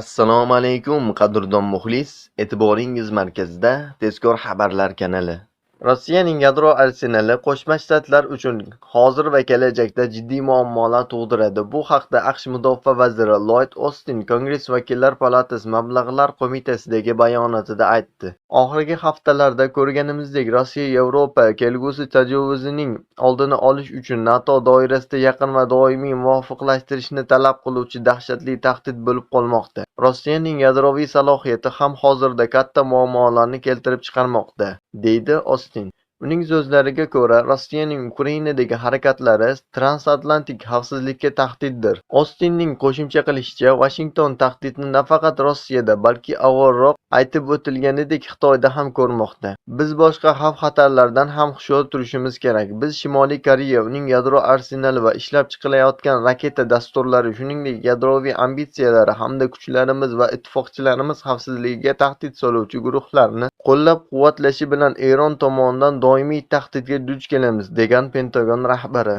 Assalomu alaykum qadrdon muxlis, e'tiboringiz markazida Tezkor xabarlar kanali. Rossiyaning yadro arsenali Qo'shma Shtatlar uchun hozir va kelajakda jiddiy muammolar tug'diradi. Bu haqda AQSh mudofaa vaziri Lloyd Ostin Kongress vakillar palatasi mablag'lar qo'mitasidagi bayonotida aytdi. Oxirgi haftalarda ko'rganimizdek, Rossiya Yevropa kelgusi tajovuzining oldini olish uchun NATO doirasida yaqin va doimiy muvofiqlashtirishni talab qiluvchi dahshatli tahdid bo'lib qolmoqda. Rossiyaning yadroviy salohiyati ham hozirda katta muammolarni keltirib chiqarmoqda, deydi Ostin. Uning so'zlariga ko'ra, Rossiyaning Ukrainadagi harakatlari transatlantik xavfsizlikka tahdiddir. Ostinning qo'shimcha qilishicha, Vashington tahdidni nafaqat Rossiyada, balki avvalroq aytib o'tilganidek Xitoyda ham ko'rmoqda. Biz boshqa xavf-xatarlardan ham hushyor turishimiz kerak. Biz Shimoliy Koreya, uning yadro arsenali va ishlab chiqilayotgan raketa dasturlari, shuningdek yadroviy ambitsiyalari hamda kuchlarimiz va ittifoqchilarimiz xavfsizligiga tahdid soluvchi guruhlarni qo'llab-quvvatlashi bilan Eron tomonidan doimiy tahdidga duch kelamiz, degan Pentagon rahbari.